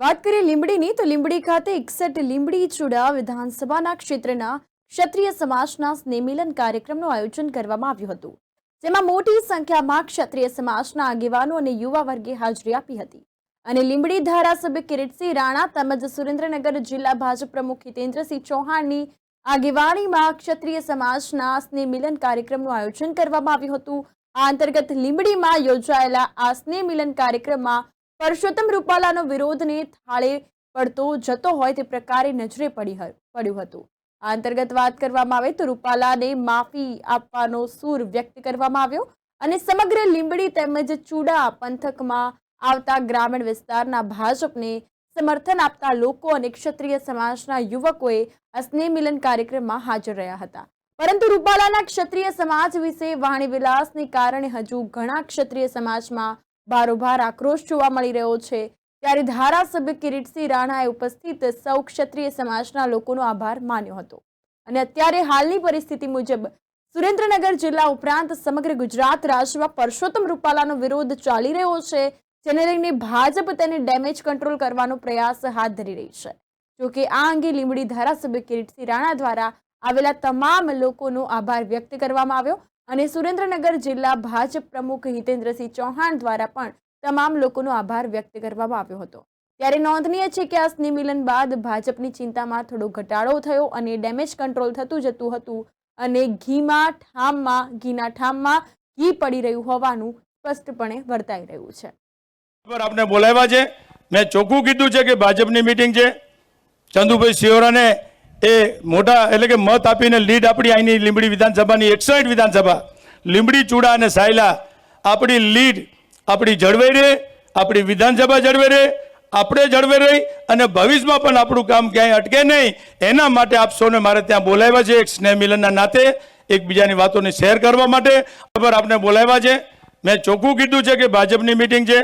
વાત કરીએ લીંબડીની, તો લીંબડી ખાતે એકસઠ લીંબડી ચુડા વિધાનસભાના ક્ષેત્રના ક્ષત્રિય સમાજના સ્નેહમિલન કાર્યક્રમનું આયોજન કરવામાં આવ્યું હતું, જેમાં મોટી સંખ્યામાં ક્ષત્રિય સમાજના આગેવાનો અને યુવા વર્ગે હાજરી આપી હતી. અને લીંબડી ધારાસભ્ય કિરીટસિંહ રાણા તેમજ સુરેન્દ્રનગર જિલ્લા ભાજપ પ્રમુખ હિતેન્દ્રસિંહ ચૌહાણની આગેવાનીમાં ક્ષત્રિય સમાજના સ્નેહ મિલન કાર્યક્રમનું આયોજન કરવામાં આવ્યું હતું. આ અંતર્ગત લીંબડીમાં યોજાયેલા આ સ્નેહ મિલન કાર્યક્રમમાં પરસોત્તમ રૂપાલાનો વિરોધને થાળે પડતો જતો હોય તે પ્રકારે નજરે પડી પડ્યું હતું. આ અંતર્ગત વાત કરવામાં આવે તો રૂપાલાને માફી આપવાનો સૂર વ્યક્ત કરવામાં આવ્યો અને સમગ્ર લીંબડી તેમજ ચૂડા પંથકમાં આવતા ગ્રામીણ વિસ્તારના ભાજપને સમર્થન આપતા લોકો અને ક્ષત્રિય સમાજના યુવકોએ આ સ્નેહ મિલન કાર્યક્રમમાં હાજર રહ્યા હતા. પરંતુ રૂપાલાના ક્ષત્રિય સમાજ વિશે વાણી વિલાસને કારણે હજુ ઘણા ક્ષત્રિય સમાજમાં બારોબાર આક્રોશ જોવા મળી રહ્યો છે. ત્યારે ધારાસભ્ય કિરીટસિંહ રાણાએ ઉપસ્થિત સૌ ક્ષત્રિય સમાજના લોકોનો આભાર માન્યો હતો. અને અત્યારે હાલની પરિસ્થિતિ મુજબ સુરેન્દ્રનગર જિલ્લા ઉપરાંત સમગ્ર ગુજરાત રાજ્યમાં પરસોત્તમ રૂપાલાનો વિરોધ ચાલી રહ્યો છે, જેને લઈને ભાજપ તેને ડેમેજ કંટ્રોલ કરવાનો પ્રયાસ હાથ ધરી રહી છે. જોકે આ અંગે લીંબડી ધારાસભ્ય કિરીટસિંહ રાણા દ્વારા આવેલા તમામ લોકોનો આભાર વ્યક્ત કરવામાં આવ્યો. અને સુરેન્દ્રનગર જિલ્લા ભાજપ પ્રમુખ હિતેન્દ્રસિંહ ચૌહાણ દ્વારા પણ તમામ લોકોનો આભાર વ્યક્ત કરવામાં આવ્યો હતો. ત્યારે નોંધનીય છે કે આ સ્નેહ બાદ ભાજપની ચિંતામાં થોડો ઘટાડો થયો અને ડેમેજ કંટ્રોલ થતું જતું હતું અને ઘીમાં ઠામમાં, ઘીના ઠામમાં ઘી પડી રહ્યું હોવાનું સ્પષ્ટપણે વર્તાઈ રહ્યું છે. આપને બોલાવ્યા છે. મેં ચોખ્ખું કીધું છે કે ભાજપની મિટિંગ છે. ચંદુભાઈ સિયોરાને એ મોટા એટલે કે મત આપીને લીડ આપણી અહીંની લીંબડી વિધાનસભાની, એકસઠ વિધાનસભા, લીંબડી, ચૂડા અને સાયલા, આપણી લીડ આપણી જળવાઈ રહે, આપણી વિધાનસભા જળવાઈ રહે, આપણે જળવાઈ રહી અને ભવિષ્યમાં પણ આપણું કામ ક્યાંય અટકે નહીં, એના માટે આપ મારે ત્યાં બોલાવ્યા છે, એક સ્નેહ મિલનના નાતે, એકબીજાની વાતોને શેર કરવા માટે. ખબર આપને બોલાવ્યા છે. મેં ચોખ્ખું કીધું છે કે ભાજપની મિટિંગ છે.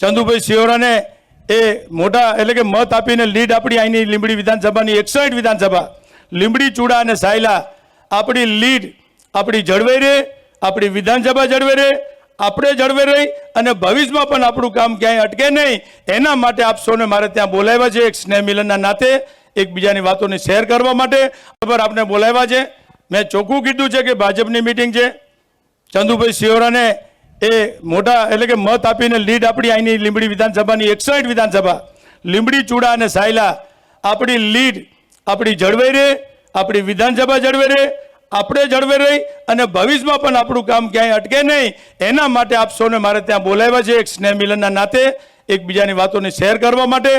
ચંદુભાઈ સિયોરાને એ મોટા એટલે કે મત આપીને લીડ આપણી અહીંની લીંબડી વિધાનસભાની એકસાઠ વિધાનસભા. લીંબડી, ચૂડા અને સાયલા આપણી લીડ આપણી જળવાઈ રહે, આપણી વિધાનસભા જળવાઈ રહે, આપણે જળવાઈ રહી અને ભવિષ્યમાં પણ આપણું કામ ક્યાંય અટકે નહીં, એના માટે આપ મારે ત્યાં બોલાવ્યા છે એક સ્નેહ મિલનના નાતે, એકબીજાની વાતોને શેર કરવા માટે. પર આપણે બોલાવ્યા છે. મેં ચોખ્ખું કીધું છે કે ભાજપની મિટિંગ છે. ચંદુભાઈ સિયોરાને એ મોટા એટલે કે મત આપીને લીડ આપણી અહીંની લીંબડી વિધાનસભાની એકસાઠ વિધાનસભા. લીંબડી, ચૂડા અને સાયલા આપણી લીડ આપણી જળવાઈ રહે, આપણી વિધાનસભા જળવાઈ રહે, આપણે જળવાઈ રહી અને ભવિષ્યમાં પણ આપણું કામ ક્યાંય અટકે નહીં, એના માટે આપ સૌને મારે ત્યાં બોલાવ્યા છે એક સ્નેહ મિલનના નાતે, એકબીજાની વાતોને શેર કરવા માટે.